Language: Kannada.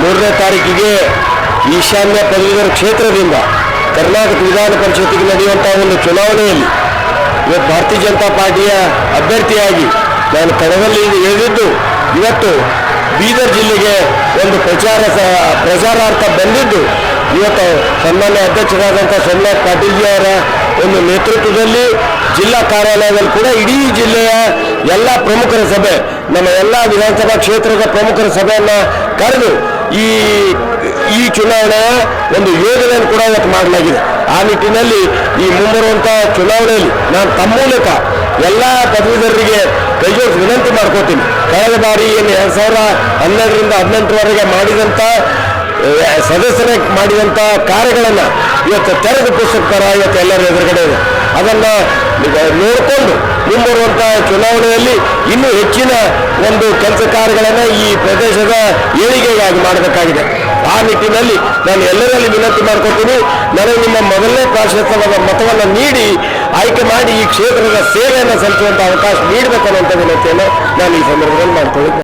ಮೂರನೇ ತಾರೀಕಿಗೆ ಈಶಾನ್ಯ ಪದವೀಧರ ಕ್ಷೇತ್ರದಿಂದ ಕರ್ನಾಟಕ ವಿಧಾನ ಪರಿಷತ್ತಿಗೆ ನಡೆಯುವಂತಹ ಒಂದು ಚುನಾವಣೆಯಲ್ಲಿ ಇವತ್ತು ಭಾರತೀಯ ಜನತಾ ಪಾರ್ಟಿಯ ಅಭ್ಯರ್ಥಿಯಾಗಿ ನಾನು ಕಣದಲ್ಲಿ ಇಳಿದಿದ್ದು ಇವತ್ತು ಬೀದರ್ ಜಿಲ್ಲೆಗೆ ಒಂದು ಪ್ರಚಾರ ಪ್ರಚಾರಾರ್ಥ ಬಂದಿದ್ದು, ಇವತ್ತು ಸನ್ಮಾನ್ಯ ಅಧ್ಯಕ್ಷರಾದಂಥ ಸೋಮನಾಥ್ ಪಾಟೀಲ್ಜಿ ಅವರ ಒಂದು ನೇತೃತ್ವದಲ್ಲಿ ಜಿಲ್ಲಾ ಕಾರ್ಯಾಲಯದಲ್ಲಿ ಕೂಡ ಇಡೀ ಜಿಲ್ಲೆಯ ಎಲ್ಲ ಪ್ರಮುಖರ ಸಭೆ, ನಮ್ಮ ಎಲ್ಲ ವಿಧಾನಸಭಾ ಕ್ಷೇತ್ರದ ಪ್ರಮುಖರ ಸಭೆಯನ್ನು ಕರೆದು ಈ ಈ ಚುನಾವಣೆಯ ಒಂದು ಯೋಜನೆಯನ್ನು ಕೂಡ ಇವತ್ತು ಮಾಡಲಾಗಿದೆ. ಆ ನಿಟ್ಟಿನಲ್ಲಿ ಈ ಮುಂಬರುವಂಥ ಚುನಾವಣೆಯಲ್ಲಿ ನಾನು ತಮ್ಮ ಮೂಲಕ ಎಲ್ಲ ಪದವೀಧರರಿಗೆ ಕೈಜೋಡಿಸಿ ವಿನಂತಿ ಮಾಡ್ಕೋತೀನಿ. ಕಳೆದ ಬಾರಿ ಏನು ಎರಡು ಸಾವಿರ ಹನ್ನೆರಡರಿಂದ ಹದಿನೆಂಟರವರೆಗೆ ಮಾಡಿದಂಥ ಸದಸ್ಯರ ಮಾಡಿದಂಥ ಕಾರ್ಯಗಳನ್ನು ಇವತ್ತು ತೆರೆದು ಪುಸ್ತಕ ಥರ ಇವತ್ತು ಎಲ್ಲರ ಎದುರುಗಡೆ ಇದೆ. ಅದನ್ನು ನೋಡಿಕೊಂಡು ಮುಂಬರುವಂಥ ಚುನಾವಣೆಯಲ್ಲಿ ಇನ್ನೂ ಹೆಚ್ಚಿನ ಒಂದು ಕೆಲಸ ಕಾರ್ಯಗಳನ್ನು ಈ ಪ್ರದೇಶದ ಏಳಿಗೆಗಾಗಿ ಮಾಡಬೇಕಾಗಿದೆ. ಆ ನಿಟ್ಟಿನಲ್ಲಿ ನಾನು ಎಲ್ಲರಲ್ಲಿ ವಿನಂತಿ ಮಾಡ್ಕೊತೀನಿ, ನನಗೆ ನಿಮ್ಮ ಮೊದಲನೇ ಪ್ರಾಶಸ್ತ್ಯವಾದ ಮತವನ್ನು ನೀಡಿ, ಆಯ್ಕೆ ಮಾಡಿ ಈ ಕ್ಷೇತ್ರದ ಸೇವೆಯನ್ನು ಸಲ್ಲಿಸುವಂತಹ ಅವಕಾಶ ನೀಡಬೇಕನ್ನುವಂಥ ವಿನಂತಿಯನ್ನು ನಾನು ಈ ಸಂದರ್ಭದಲ್ಲಿ ಮಾಡ್ಕೊಳ್ಳಿ